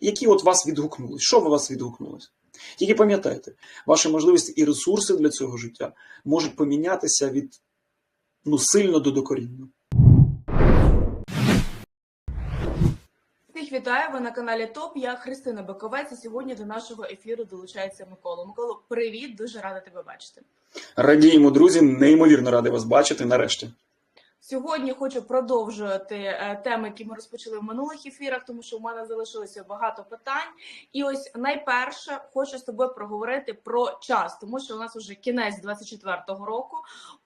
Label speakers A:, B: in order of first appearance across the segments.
A: які от вас відгукнулись. Що ви вас відгукнулось? Тільки пам'ятайте, ваші можливості і ресурси для цього життя можуть помінятися від ну, сильно до докорінно.
B: Всіх вітаю, ви на каналі ТОП. Я Христина Баковець, і сьогодні до нашого ефіру долучається Микола. Микола, привіт, дуже рада тебе бачити.
A: Радіємо, друзі, неймовірно радий вас бачити нарешті.
B: Сьогодні хочу продовжувати е, теми, які ми розпочали в минулих ефірах, тому що в мене залишилося багато питань. І ось найперше хочу з тобою проговорити про час, тому що у нас вже кінець 24-го року.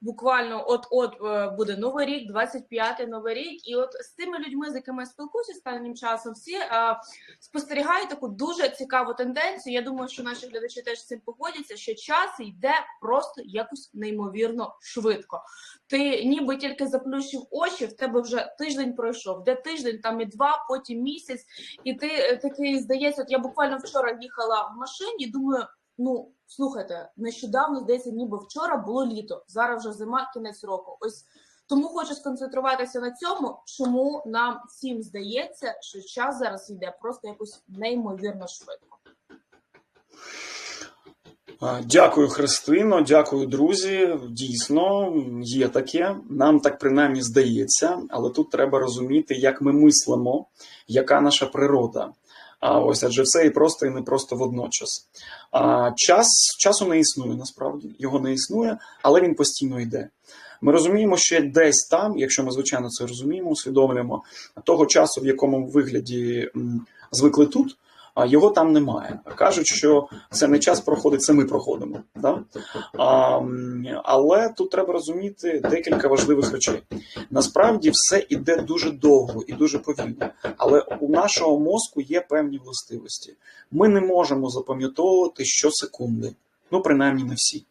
B: Буквально от-от е, буде новий рік, 25-й новий рік. І от з тими людьми, з якими я спілкуюся останнім часом, всі е, спостерігають таку дуже цікаву тенденцію. Я думаю, що наші глядачі теж з цим погодяться, що час йде просто якось неймовірно швидко. Ти ніби тільки заплющив очі, в тебе вже тиждень пройшов. Де тиждень, там і два, потім місяць, і ти е, такий здається, от я буквально вчора їхала в машині. Думаю, ну слухайте, нещодавно здається, ніби вчора було літо. Зараз вже зима, кінець року. Ось тому хочу сконцентруватися на цьому, чому нам всім здається, що час зараз йде просто якось неймовірно швидко.
A: Дякую, Христино, дякую, друзі. Дійсно, є таке. Нам так принаймні здається, але тут треба розуміти, як ми мислимо, яка наша природа. А ось адже все і просто, і не просто водночас. А час часу не існує насправді, його не існує, але він постійно йде. Ми розуміємо, що десь там, якщо ми звичайно це розуміємо, усвідомлюємо того часу, в якому вигляді звикли тут. А його там немає. Кажуть, що це не час проходить, це ми проходимо. Да? А, але тут треба розуміти декілька важливих речей. Насправді все іде дуже довго і дуже повільно. Але у нашого мозку є певні властивості. Ми не можемо запам'ятовувати щосекунди, ну принаймні не всі.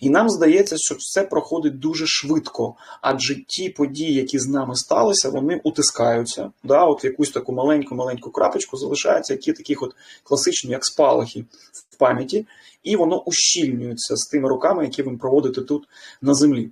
A: І нам здається, що все проходить дуже швидко, адже ті події, які з нами сталися, вони утискаються. Да, от в якусь таку маленьку-маленьку крапочку залишаються, які таких от класичні, як спалахи в пам'яті, і воно ущільнюється з тими руками, які ви проводите тут на землі.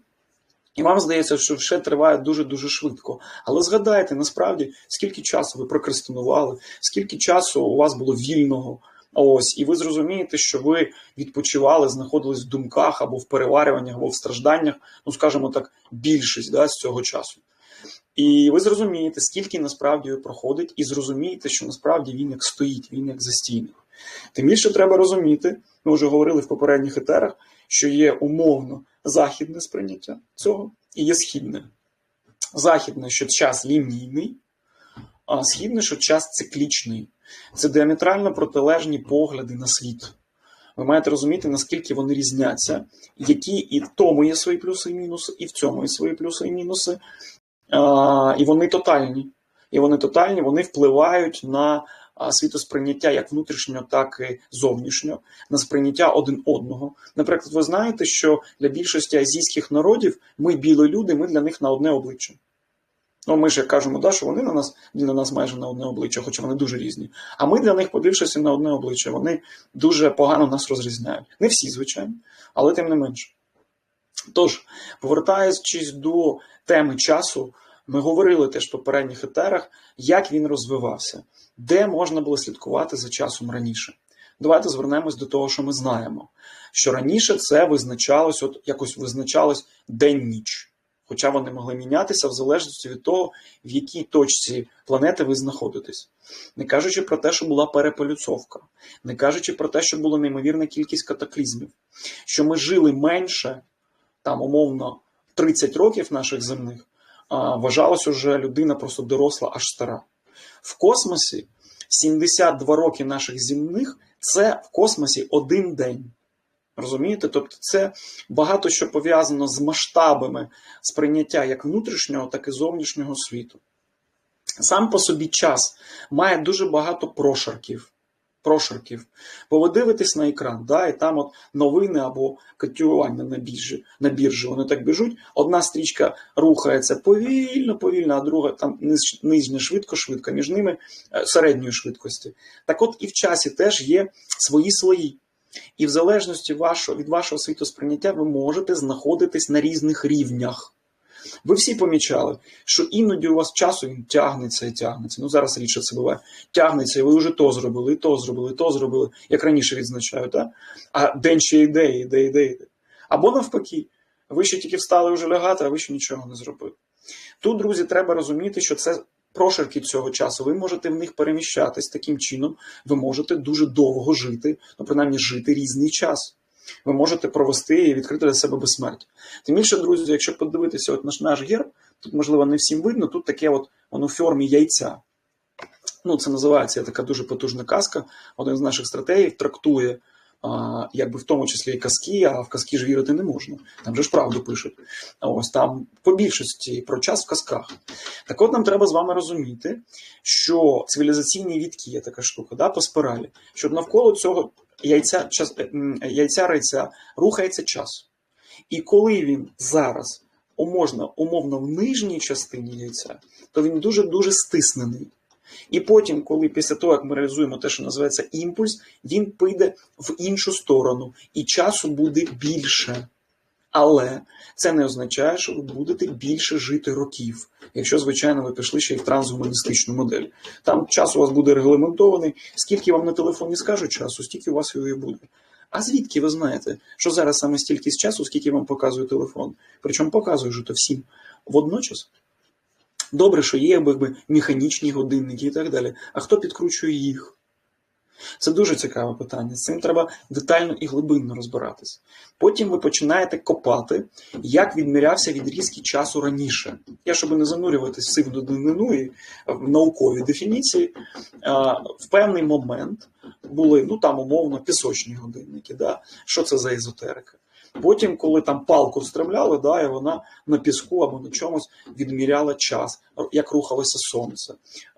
A: І вам здається, що все триває дуже-дуже швидко. Але згадайте насправді, скільки часу ви прокрастинували, скільки часу у вас було вільного. Ось, і ви зрозумієте, що ви відпочивали, знаходились в думках або в переварюваннях, або в стражданнях, ну скажімо так, більшість да, з цього часу. І ви зрозумієте, скільки насправді проходить, і зрозумієте, що насправді він як стоїть, він як застійний. Тим більше треба розуміти, ми вже говорили в попередніх етерах, що є умовно західне сприйняття цього і є східне. Західне, що час лінійний, а східне, що час циклічний. Це діаметрально протилежні погляди на світ. Ви маєте розуміти, наскільки вони різняться, які і в тому є свої плюси і мінуси, і в цьому є свої плюси і мінуси. А, І вони тотальні. І вони тотальні, вони впливають на світосприйняття як внутрішнього, так і зовнішнього, на сприйняття один одного. Наприклад, ви знаєте, що для більшості азійських народів ми білі люди, ми для них на одне обличчя. Ну, ми ж як кажемо, да, що вони на нас для нас майже на одне обличчя, хоча вони дуже різні. А ми для них, подивившися на одне обличчя, вони дуже погано нас розрізняють. Не всі, звичайно, але тим не менше. Тож, повертаючись до теми часу, ми говорили теж в попередніх етерах, як він розвивався, де можна було слідкувати за часом раніше. Давайте звернемось до того, що ми знаємо. Що раніше це визначалось, от якось визначалось день-ніч. Хоча вони могли мінятися в залежності від того, в якій точці планети ви знаходитесь. Не кажучи про те, що була переполюцовка, не кажучи про те, що була неймовірна кількість катаклізмів, що ми жили менше, там, умовно, 30 років наших земних, а вважалось уже людина просто доросла аж стара. В космосі 72 роки наших земних це в космосі один день. Розумієте? Тобто це багато що пов'язано з масштабами сприйняття як внутрішнього, так і зовнішнього світу. Сам по собі час має дуже багато прошарків. Прошарків. Бо ви дивитесь на екран, да, і там от новини або котювання на біржі, на біржі, вони так біжуть. Одна стрічка рухається повільно, повільно, а друга там нижня швидко, швидко, між ними середньої швидкості. Так от і в часі теж є свої слої. І в залежності вашого, від вашого світосприйняття ви можете знаходитись на різних рівнях. Ви всі помічали, що іноді у вас часу він тягнеться і тягнеться. Ну зараз рідше це буває. Тягнеться, і ви вже то зробили, і то зробили, і то зробили, як раніше відзначаю, так? А день ще йде, йде, йде, йде. Або навпаки, ви ще тільки встали вже лягати, а ви ще нічого не зробили. Тут, друзі, треба розуміти, що це прошарки цього часу. Ви можете в них переміщатись таким чином, ви можете дуже довго жити, ну принаймні жити різний час. Ви можете провести і відкрити для себе безсмертя. Тим більше, друзі, якщо подивитися от наш наш герб, тут, можливо, не всім видно, тут таке от воно в формі яйця. Ну, це називається така дуже потужна казка. Один з наших стратегів трактує, а, якби в тому числі і казки, а в казки ж вірити не можна. Там же ж правду пишуть. Ось там по більшості про час в казках. Так от нам треба з вами розуміти, що цивілізаційні вітки є така штука, да, по спиралі, що навколо цього яйця, час, яйця райця рухається час. І коли він зараз можна умовно в нижній частині яйця, то він дуже-дуже стиснений. І потім, коли після того, як ми реалізуємо те, що називається імпульс, він піде в іншу сторону, і часу буде більше. Але це не означає, що ви будете більше жити років, якщо, звичайно, ви пішли ще й в трансгуманістичну модель. Там час у вас буде регламентований, скільки вам на телефоні скажуть часу, стільки у вас його і буде. А звідки ви знаєте, що зараз саме стільки з часу, скільки вам показує телефон? Причому показує же то всім водночас. Добре, що є якби механічні годинники і так далі. А хто підкручує їх? Це дуже цікаве питання. З цим треба детально і глибинно розбиратись. Потім ви починаєте копати, як відмірявся відрізки часу раніше. Я, щоб не занурюватись в сивну данину і в наукові дефініції, в певний момент були ну там умовно пісочні годинники. Да? Що це за езотерика? Потім, коли там палку встромляли, да, і вона на піску або на чомусь відміряла час, як рухалося сонце.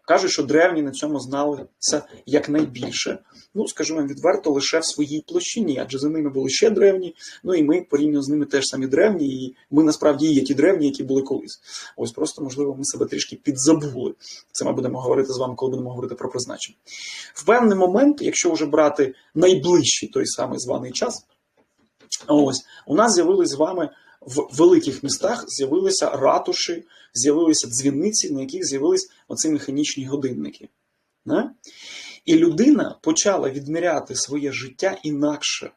A: Кажуть, що древні на цьому зналися якнайбільше. Ну, скажімо відверто, лише в своїй площині, адже за ними були ще древні. Ну і ми порівняно з ними теж самі древні, і ми насправді є ті древні, які були колись. Ось просто, можливо, ми себе трішки підзабули. Це ми будемо говорити з вами, коли будемо говорити про призначення. В певний момент, якщо вже брати найближчий той самий званий час, ось у нас з'явились з вами в великих містах з'явилися ратуші, з'явилися дзвіниці, на яких з'явились оці механічні годинники. Не? І людина почала відміряти своє життя інакше.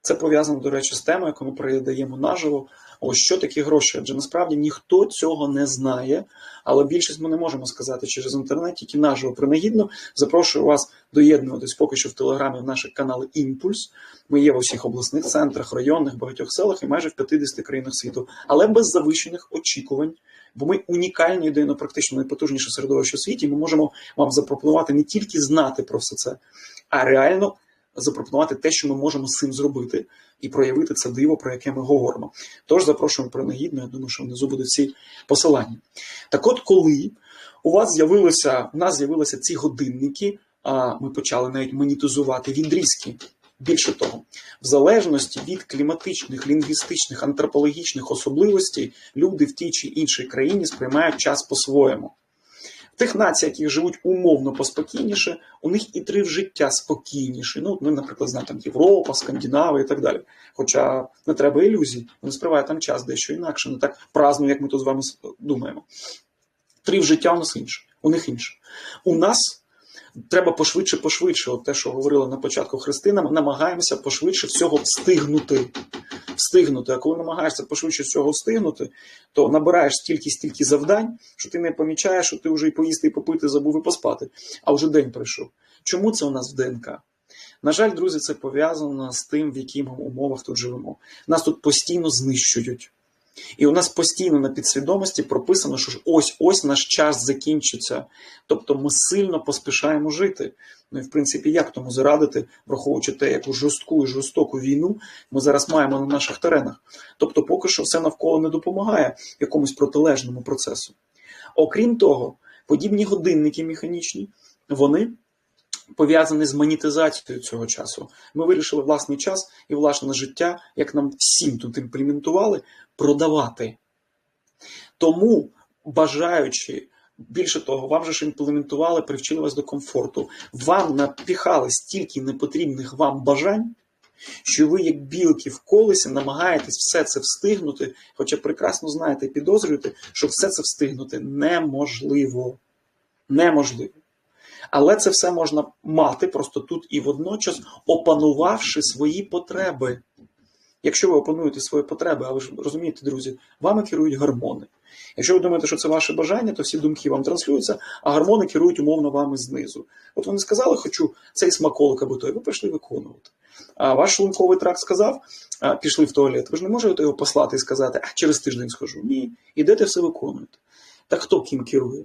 A: Це пов'язано, до речі, з темою, яку ми передаємо наживо. Ось що такі гроші? Адже насправді ніхто цього не знає, але більшість ми не можемо сказати через інтернет, тільки наживо принагідно. Запрошую вас доєднуватись поки що в телеграмі в наші канали Імпульс. Ми є в усіх обласних центрах, районних, багатьох селах і майже в 50 країнах світу, але без завищених очікувань. Бо ми унікальні єдино практично найпотужніше середовище у світі. Ми можемо вам запропонувати не тільки знати про все це, а реально запропонувати те, що ми можемо з цим зробити, і проявити це диво, про яке ми говоримо. Тож запрошуємо принагідно, я думаю, що внизу будуть ці посилання. Так от, коли у вас з'явилося, у нас з'явилися ці годинники, а ми почали навіть монетизувати відрізки. Більше того, в залежності від кліматичних, лінгвістичних, антропологічних особливостей, люди в тій чи іншій країні сприймають час по-своєму. Тих націй, які живуть умовно поспокійніше, у них і трив життя спокійніше. Ну, ми, наприклад, знаємо там Європа, Скандинави і так далі. Хоча не треба ілюзій, вони спривають там час дещо інакше, не так праздно, як ми тут з вами думаємо. Трив життя у нас інше, у них інше. У нас треба пошвидше, пошвидше. От те, що говорила на початку Христина, ми намагаємося пошвидше всього встигнути. Встигнути. А коли намагаєшся пошвидше всього встигнути, то набираєш стільки стільки завдань, що ти не помічаєш, що ти вже і поїсти, і попити, забув і поспати. А вже день прийшов. Чому це у нас в ДНК? На жаль, друзі, це пов'язано з тим, в яких умовах тут живемо. Нас тут постійно знищують. І у нас постійно на підсвідомості прописано, що ось ось наш час закінчиться. Тобто ми сильно поспішаємо жити. Ну і в принципі, як тому зарадити, враховуючи те, яку жорстку і жорстоку війну ми зараз маємо на наших теренах. Тобто, поки що все навколо не допомагає якомусь протилежному процесу. Окрім того, подібні годинники механічні, вони. Пов'язані з монетизацією цього часу. Ми вирішили власний час і власне життя, як нам всім тут імплементували, продавати. Тому, бажаючи, більше того, вам же ж імплементували, привчили вас до комфорту, вам напіхали стільки непотрібних вам бажань, що ви, як білки в колесі, намагаєтесь все це встигнути, хоча прекрасно знаєте і підозрюєте, що все це встигнути неможливо. Неможливо. Але це все можна мати просто тут і водночас, опанувавши свої потреби. Якщо ви опануєте свої потреби, а ви ж розумієте, друзі, вами керують гормони. Якщо ви думаєте, що це ваше бажання, то всі думки вам транслюються, а гормони керують умовно вами знизу. От вони сказали, хочу цей смаколик або той, ви пішли виконувати. А ваш шлунковий тракт сказав, пішли в туалет. Ви ж не можете його послати і сказати, а через тиждень схожу. Ні, ідете все виконуєте. Так хто ким керує?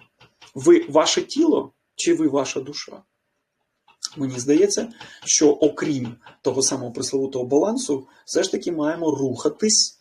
A: Ви ваше тіло чи ви ваша душа? Мені здається, що окрім того самого присловутого балансу, все ж таки маємо рухатись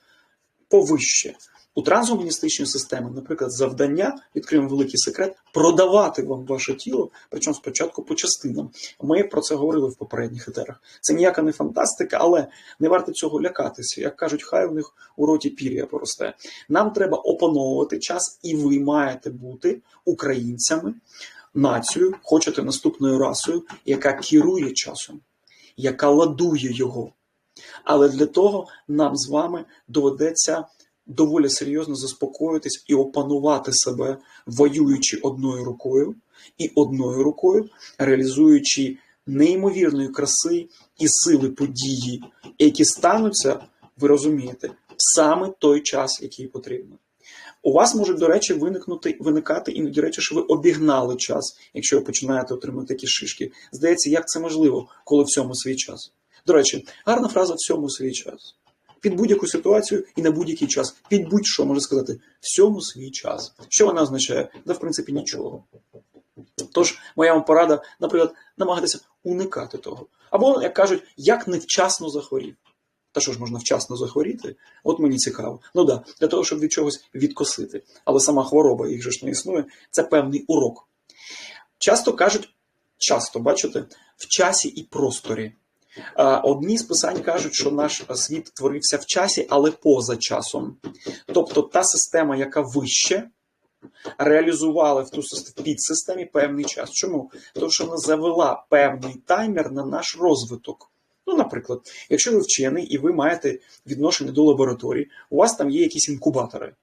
A: повище. У трансгуманістичній системі, наприклад, завдання, відкриємо великий секрет, продавати вам ваше тіло, причому спочатку по частинам. Ми про це говорили в попередніх етерах. Це ніяка не фантастика, але не варто цього лякатися. Як кажуть, хай у них у роті пір'я поросте. Нам треба опановувати час, і ви маєте бути українцями, нацією, хочете наступною расою, яка керує часом, яка ладує його. Але для того нам з вами доведеться доволі серйозно заспокоїтись і опанувати себе, воюючи одною рукою і одною рукою, реалізуючи неймовірної краси і сили події, які стануться, ви розумієте, в саме той час, який потрібно. У вас можуть, до речі, виникнути виникати іноді речі, що ви обігнали час, якщо ви починаєте отримати такі шишки. Здається, як це можливо, коли в цьому свій час. До речі, гарна фраза всьому свій час. Під будь-яку ситуацію і на будь-який час. Під будь-що може сказати всьому свій час. Що вона означає? Да, в принципі, нічого. Тож, моя вам порада, наприклад, намагатися уникати того. Або, як кажуть, як невчасно захворів. Та що ж можна вчасно захворіти? От мені цікаво. Ну да, для того, щоб від чогось відкосити. Але сама хвороба, їх же ж не існує, це певний урок. Часто кажуть, часто бачите, в часі і просторі. Одні з писань кажуть, що наш світ творився в часі, але поза часом. Тобто та система, яка вище, реалізувала в ту підсистемі певний час. Чому? Тому що вона завела певний таймер на наш розвиток. Ну, наприклад, якщо ви вчений і ви маєте відношення до лабораторії, у вас там є якісь інкубатори.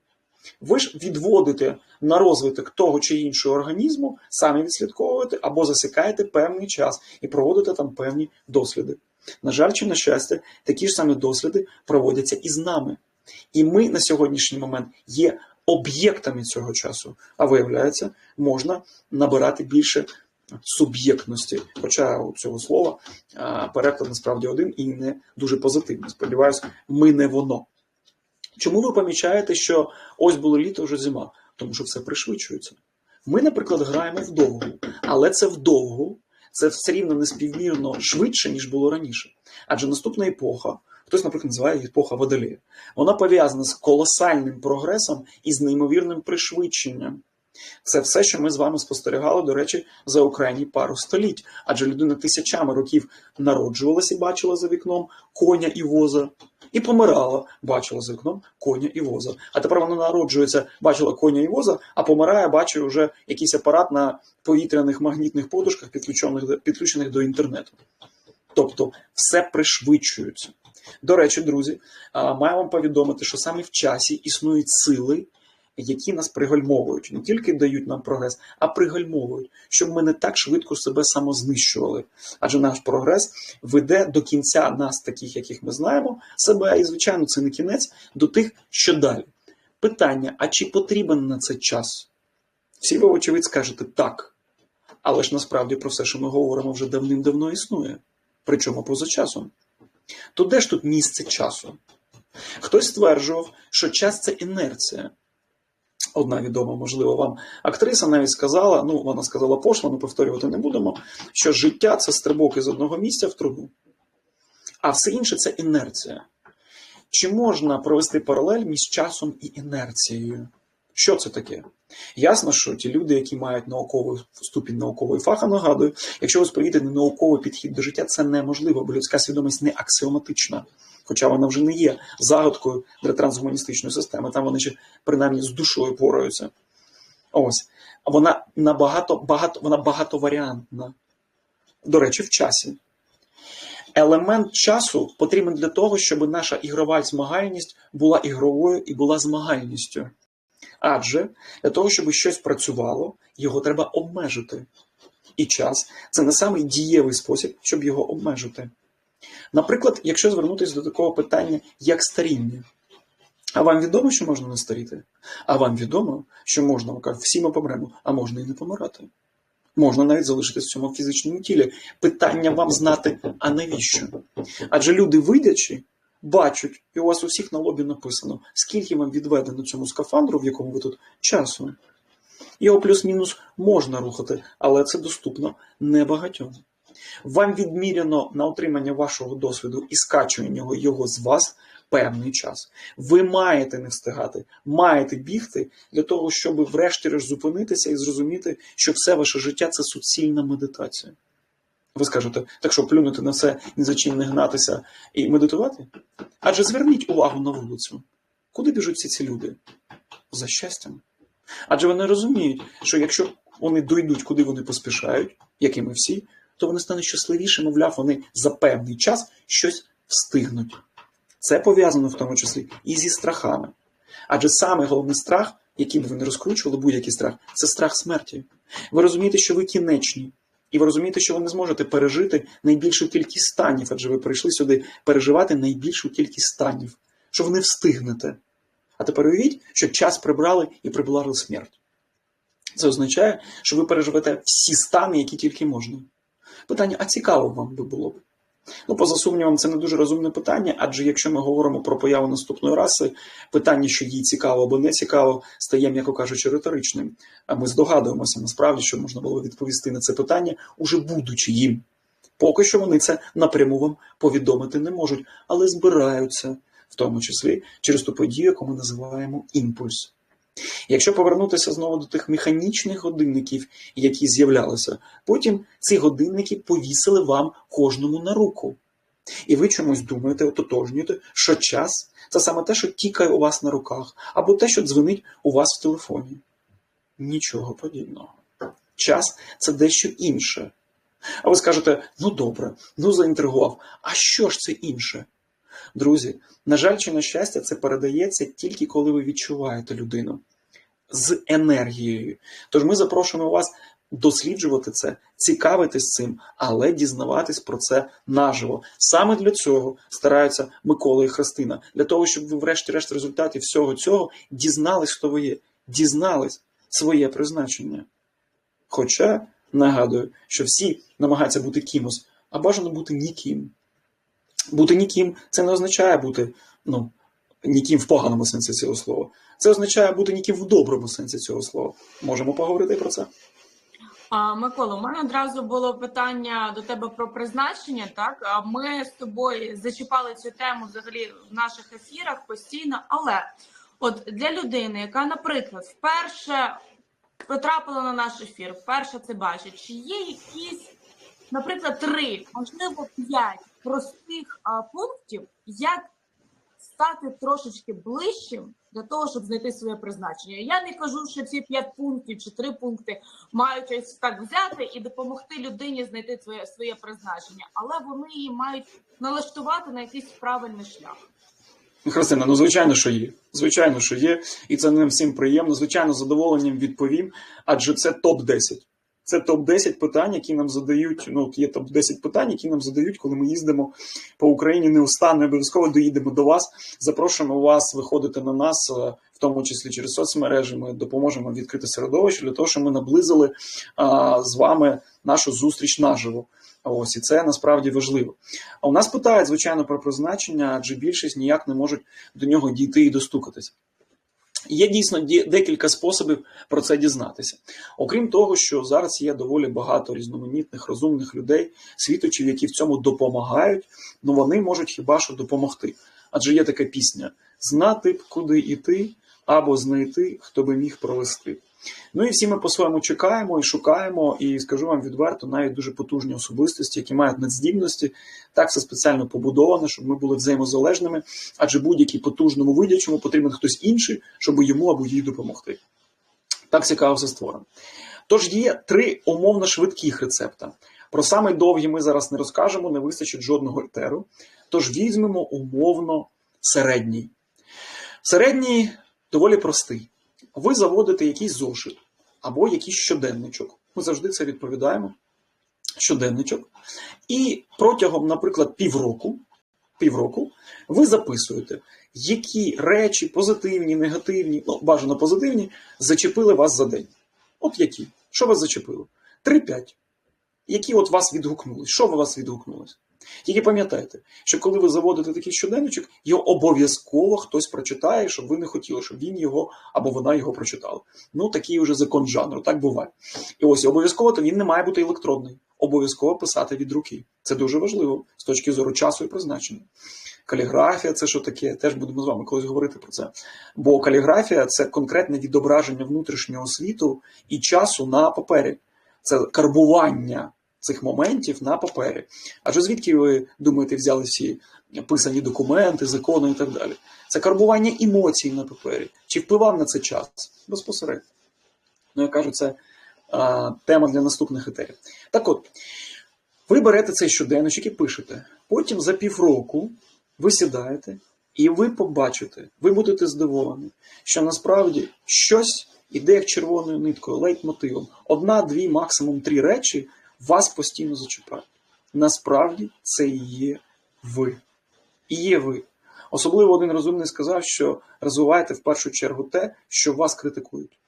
A: Ви ж відводите на розвиток того чи іншого організму, самі відслідковуєте або засікаєте певний час і проводите там певні досліди. На жаль, чи на щастя, такі ж самі досліди проводяться і з нами. І ми на сьогоднішній момент є об'єктами цього часу. А виявляється, можна набирати більше суб'єктності. Хоча у цього слова переклад насправді один і не дуже позитивний. Сподіваюсь, ми не воно. Чому ви помічаєте, що ось було літо, вже зима? Тому що все пришвидшується. Ми, наприклад, граємо вдовгу, але це вдовгу, це все рівно неспівмірно швидше, ніж було раніше. Адже наступна епоха, хтось, наприклад, називає епоха Водолея, вона пов'язана з колосальним прогресом і з неймовірним пришвидшенням. Це все, що ми з вами спостерігали, до речі, за окрайні пару століть. Адже людина тисячами років народжувалася і бачила за вікном коня і воза, і помирала, бачила за вікном коня і воза. А тепер вона народжується, бачила коня і воза, а помирає, бачить вже якийсь апарат на повітряних магнітних подушках, підключених, підключених до інтернету. Тобто все пришвидшується. До речі, друзі, маю вам повідомити, що саме в часі існують сили, які нас пригальмовують, не тільки дають нам прогрес, а пригальмовують, щоб ми не так швидко себе самознищували. Адже наш прогрес веде до кінця нас, таких, яких ми знаємо, себе, і, звичайно, це не кінець, до тих, що далі. Питання: а чи потрібен на це час? Всі ви, очевидь, скажете так. Але ж насправді про все, що ми говоримо, вже давним-давно існує. Причому поза часом. То де ж тут місце часу? Хтось стверджував, що час це інерція. Одна відома, можливо, вам актриса навіть сказала, ну вона сказала пошло, ми повторювати не будемо, що життя це стрибок із одного місця в трубу, а все інше це інерція. Чи можна провести паралель між часом і інерцією? Що це таке? Ясно, що ті люди, які мають науковий ступінь наукової фаха, нагадую, якщо ви сповідати науковий підхід до життя, це неможливо, бо людська свідомість не аксіоматична. Хоча вона вже не є загадкою для трансгуманістичної системи, там вони ще принаймні з душою пораються. Ось. Вона набагато багато, вона багатоваріантна. До речі, в часі. елемент часу потрібен для того, щоб наша ігрова змагальність була ігровою і була змагальністю. Адже для того, щоб щось працювало, його треба обмежити. І час це не самий дієвий спосіб, щоб його обмежити. Наприклад, якщо звернутися до такого питання, як старіння. А вам відомо, що можна не старіти? А вам відомо, що можна, всі ми помремо, а можна і не помирати. Можна навіть залишитись в цьому фізичному тілі. Питання вам знати, а навіщо? Адже люди, вийдячи, бачать, і у вас у всіх на лобі написано, скільки вам відведено цьому скафандру, в якому ви тут часу. Його плюс-мінус можна рухати, але це доступно небагатьом. Вам відміряно на отримання вашого досвіду і скачування його з вас певний час. Ви маєте не встигати, маєте бігти для того, щоб врешті-решт зупинитися і зрозуміти, що все ваше життя це суцільна медитація. Ви скажете, так що плюнути на все, ні за чим не гнатися і медитувати? Адже зверніть увагу на вулицю. Куди біжуть всі ці люди? За щастям. Адже вони розуміють, що якщо вони дойдуть, куди вони поспішають, як і ми всі, то вони стануть щасливішими, мовляв, вони за певний час щось встигнуть. Це пов'язано в тому числі і зі страхами. Адже саме головний страх, який би ви не розкручували, будь-який страх, це страх смерті. Ви розумієте, що ви кінечні, і ви розумієте, що ви не зможете пережити найбільшу кількість станів, адже ви прийшли сюди переживати найбільшу кількість станів, що ви не встигнете. А тепер уявіть, що час прибрали і прибрали смерть. Це означає, що ви переживете всі стани, які тільки можна. Питання: а цікаво вам би було б? Ну, поза сумнівом, це не дуже розумне питання, адже якщо ми говоримо про появу наступної раси, питання, що їй цікаво або не цікаво, стає, м'яко кажучи, риторичним. А ми здогадуємося насправді, що можна було відповісти на це питання, уже будучи їм. Поки що вони це напряму вам повідомити не можуть, але збираються, в тому числі через ту подію, яку ми називаємо імпульс. Якщо повернутися знову до тих механічних годинників, які з'являлися, потім ці годинники повісили вам кожному на руку. І ви чомусь думаєте, ототожнюєте, що час це саме те, що тікає у вас на руках, або те, що дзвонить у вас в телефоні. Нічого подібного. Час це дещо інше. А ви скажете: ну добре, ну заінтригував. А що ж це інше? Друзі, на жаль, чи на щастя, це передається тільки коли ви відчуваєте людину з енергією. Тож ми запрошуємо вас досліджувати це, цікавитись цим, але дізнаватись про це наживо. Саме для цього стараються Микола і Христина, для того, щоб ви, врешті-решт, в результаті всього цього дізнались, хто ви є, дізнались своє призначення. Хоча нагадую, що всі намагаються бути кимось, а бажано бути ніким. Бути ніким це не означає бути ну, ніким в поганому сенсі цього слова. Це означає бути ніким в доброму сенсі цього слова. Можемо поговорити про це?
B: А, Микола, у мене одразу було питання до тебе про призначення. Так ми з тобою зачіпали цю тему взагалі в наших ефірах постійно. Але от для людини, яка, наприклад, вперше потрапила на наш ефір, вперше це бачить, чи є якісь, наприклад, три, можливо, п'ять простих пунктів, як стати трошечки ближчим для того, щоб знайти своє призначення. Я не кажу, що ці п'ять пунктів чи три пункти мають ось так взяти і допомогти людині знайти своє своє призначення, але вони її мають налаштувати на якийсь правильний шлях.
A: Христина, ну звичайно, що є. Звичайно, що є, і це не всім приємно. Звичайно, задоволенням відповім, адже це топ 10 Це топ 10 питань, які нам задають. Ну, є топ 10 питань, які нам задають, коли ми їздимо по Україні неустанно. Обов'язково доїдемо до вас. Запрошуємо вас виходити на нас, е, в тому числі через соцмережі. Ми допоможемо відкрити середовище для того, щоб ми наблизили а, з вами нашу зустріч наживо. Ось і це насправді важливо. А у нас питають, звичайно, про призначення, адже більшість ніяк не можуть до нього дійти і достукатись. Є дійсно декілька способів про це дізнатися. Окрім того, що зараз є доволі багато різноманітних розумних людей, світочів, які в цьому допомагають, ну вони можуть хіба що допомогти. Адже є така пісня: знати б, куди йти, або знайти, хто би міг провести. Ну і всі ми по-своєму чекаємо і шукаємо, і скажу вам відверто, навіть дуже потужні особистості, які мають надздібності. Так все спеціально побудовано, щоб ми були взаємозалежними, адже будь-який потужному видячому потрібен хтось інший, щоб йому або їй допомогти. Так цікаво все створено. Тож є три умовно швидких рецепта. Про самий довгий ми зараз не розкажемо, не вистачить жодного етеру. Тож візьмемо умовно середній. Середній доволі простий. Ви заводите якийсь зошит або якийсь щоденничок. Ми завжди це відповідаємо. Щоденничок. І протягом, наприклад, півроку, півроку ви записуєте, які речі позитивні, негативні, ну, бажано позитивні, зачепили вас за день. От які? Що вас зачепило? 3-5. Які от вас відгукнулись? Що вас відгукнулось? Тільки пам'ятайте, що коли ви заводите такий щоденничок, його обов'язково хтось прочитає, щоб ви не хотіли, щоб він його або вона його прочитала. Ну, такий вже закон жанру, так буває. І ось обов'язково то він не має бути електронний. Обов'язково писати від руки. Це дуже важливо з точки зору часу і призначення. Каліграфія це що таке? Теж будемо з вами колись говорити про це. Бо каліграфія це конкретне відображення внутрішнього світу і часу на папері. Це карбування цих моментів на папері. Адже звідки ви думаєте, взяли всі писані документи, закони і так далі? Це карбування емоцій на папері. Чи впливав на це час? Безпосередньо. Ну, я кажу, це а, тема для наступних етерів. Так от, ви берете цей щоденничок і пишете. Потім за півроку ви сідаєте і ви побачите, ви будете здивовані, що насправді щось іде як червоною ниткою, лейтмотивом. Одна, дві, максимум три речі вас постійно зачіпають. Насправді це є ви. І є ви. Особливо один розумний сказав, що розвивайте в першу чергу те, що вас критикують.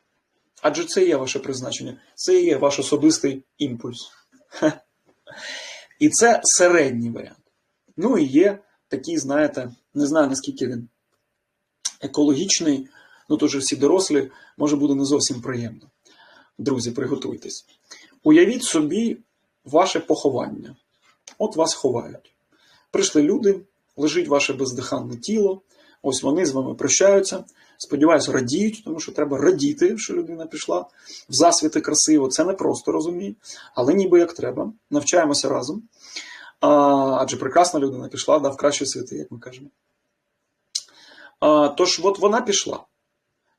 A: Адже це є ваше призначення, це є ваш особистий імпульс. І це середній варіант. Ну і є такий, знаєте, не знаю наскільки він екологічний, ну то вже всі дорослі, може буде не зовсім приємно. Друзі, приготуйтесь. Уявіть собі ваше поховання. От вас ховають. Прийшли люди, лежить ваше бездиханне тіло, ось вони з вами прощаються. Сподіваюся, радіють, тому що треба радіти, що людина пішла в засвіти красиво. Це не просто розумію, але ніби як треба. Навчаємося разом. А, адже прекрасна людина пішла да, в кращі світи, як ми кажемо. А, тож, от вона пішла.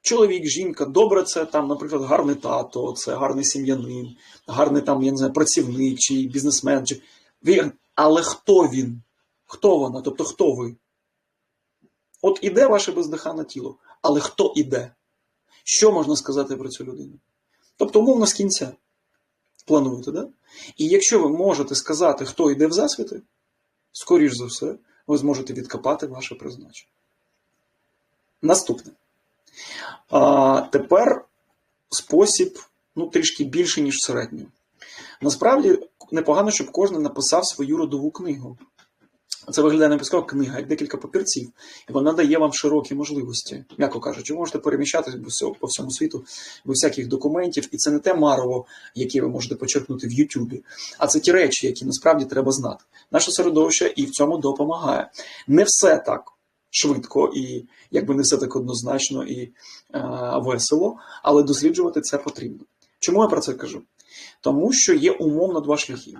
A: Чоловік, жінка, добре, це там, наприклад, гарний тато, це гарний сім'янин, гарний там, я не знаю, працівник чи бізнесмен. Чи... Він. Але хто він? Хто вона? Тобто хто ви? От іде ваше бездиханне тіло, але хто іде? Що можна сказати про цю людину? Тобто, умовно, з кінця. Плануєте, да? І якщо ви можете сказати, хто йде в засвіти, скоріш за все, ви зможете відкопати ваше призначення. Наступне. А, Тепер спосіб ну, трішки більший, ніж середньо. Насправді, непогано, щоб кожен написав свою родову книгу. Це виглядає не обов'язково книга, як декілька папірців, і вона дає вам широкі можливості. М'яко кажучи, ви можете переміщатися по всьому світу без всяких документів, і це не те марово, яке ви можете почерпнути в Ютубі, а це ті речі, які насправді треба знати. Наше середовище і в цьому допомагає. Не все так швидко і якби не все так однозначно і е, весело, але досліджувати це потрібно. Чому я про це кажу? Тому що є умовно два шляхи.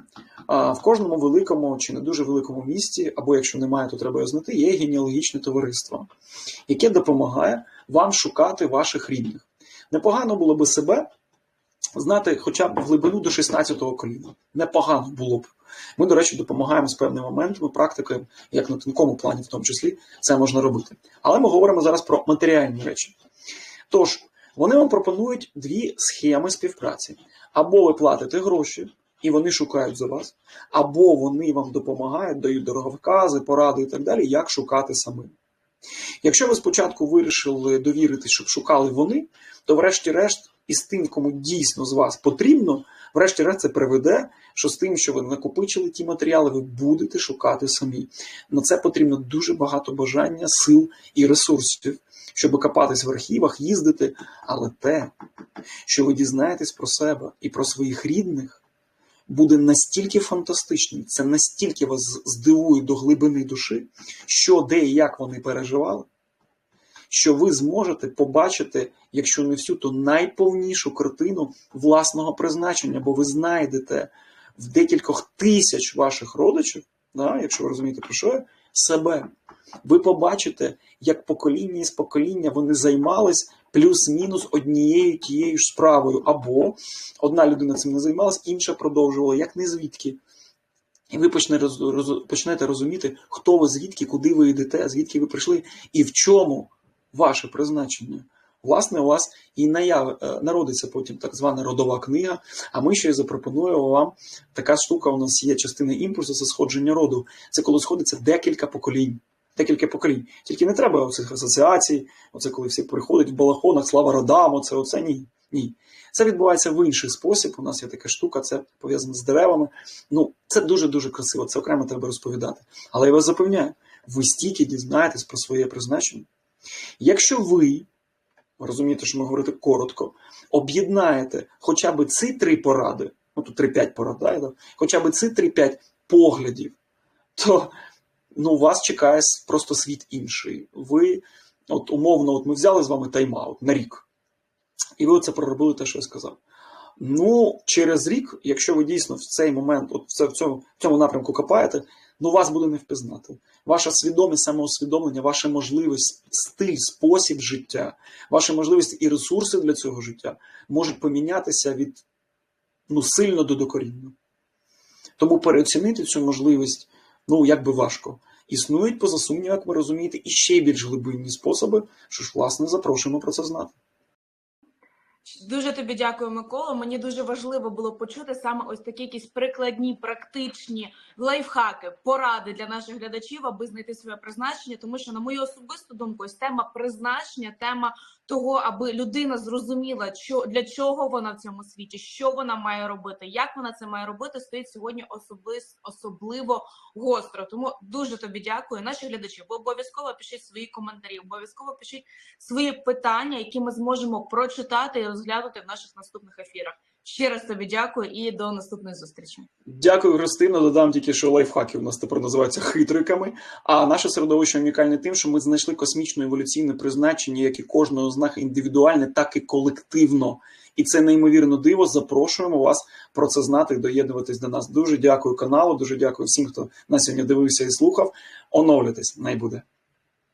A: А в кожному великому чи не дуже великому місті, або якщо немає, то треба його знайти, є генеалогічне товариство, яке допомагає вам шукати ваших рідних. Непогано було би себе знати хоча б глибину до 16-го коліна. Непогано було б. Ми, до речі, допомагаємо з певними моментами, практикою, як на тонкому плані, в тому числі, це можна робити. Але ми говоримо зараз про матеріальні речі. Тож, вони вам пропонують дві схеми співпраці. Або ви платите гроші, і вони шукають за вас, або вони вам допомагають, дають дороговкази, поради і так далі, як шукати самим. Якщо ви спочатку вирішили довірити, щоб шукали вони, то, врешті-решт, із тим, кому дійсно з вас потрібно, врешті-решт це приведе, що з тим, що ви накопичили ті матеріали, ви будете шукати самі. На це потрібно дуже багато бажання, сил і ресурсів, щоб копатись в архівах, їздити. Але те, що ви дізнаєтесь про себе і про своїх рідних, буде настільки фантастичним, це настільки вас здивує до глибини душі, що де і як вони переживали, що ви зможете побачити, якщо не всю, то найповнішу картину власного призначення, бо ви знайдете в декількох тисяч ваших родичів, да, якщо ви розумієте, про що я, себе. Ви побачите, як покоління із покоління вони займались плюс-мінус однією тією ж справою, або одна людина цим не займалась, інша продовжувала, як не звідки. І ви почнете розуміти, хто ви звідки, куди ви йдете, звідки ви прийшли, і в чому ваше призначення. Власне, у вас і наяв, е, народиться потім так звана родова книга. А ми ще й запропонуємо вам така штука. У нас є частина імпульсу, це сходження роду. Це коли сходиться декілька поколінь. Декілька поколінь. Тільки не треба оцих асоціацій, оце коли всі приходять в балахонах, слава родам, оце, оце ні. Ні. Це відбувається в інший спосіб. У нас є така штука, це пов'язано з деревами. Ну, це дуже-дуже красиво, це окремо треба розповідати. Але я вас запевняю, ви стільки дізнаєтесь про своє призначення. Якщо ви, розумієте, що ми говорити коротко, об'єднаєте хоча б ці три поради, ну тут 3-5 порад, да, хоча б ці 3-5 поглядів, то ну, вас чекає просто світ інший. Ви, от умовно, от ми взяли з вами тайм-аут на рік, і ви це проробили те, що я сказав. Ну, через рік, якщо ви дійсно в цей момент, от в цьому, в цьому напрямку копаєте, ну вас буде не впізнати. Ваша свідомість, самоусвідомлення, ваша можливість, стиль, спосіб життя, ваші можливості і ресурси для цього життя можуть помінятися від ну, сильно до докоріння. Тому переоцінити цю можливість, ну як би важко. Існують, поза сумнівом, як ви розумієте, і ще більш глибинні способи, що ж, власне, запрошуємо про це знати.
B: Дуже тобі дякую, Микола. Мені дуже важливо було почути саме ось такі якісь прикладні, практичні лайфхаки, поради для наших глядачів, аби знайти своє призначення. Тому що, на мою особисту думку, ось тема призначення, тема того, аби людина зрозуміла, що для чого вона в цьому світі, що вона має робити, як вона це має робити, стоїть сьогодні особис, особливо гостро. Тому дуже тобі дякую. Наші глядачі, ви обов'язково пишіть свої коментарі, обов'язково пишіть свої питання, які ми зможемо прочитати і розглянути в наших наступних ефірах. Ще раз тобі дякую і до наступної зустрічі.
A: Дякую, Христина. Додам тільки, що лайфхаки у нас тепер називаються хитриками. А наше середовище унікальне тим, що ми знайшли космічно еволюційне призначення, як і кожного з нас індивідуальне, так і колективно. І це неймовірно диво. Запрошуємо вас про це знати доєднуватись до нас. Дуже дякую каналу, дуже дякую всім, хто нас сьогодні дивився і слухав. Оновлюйтесь, найбуде.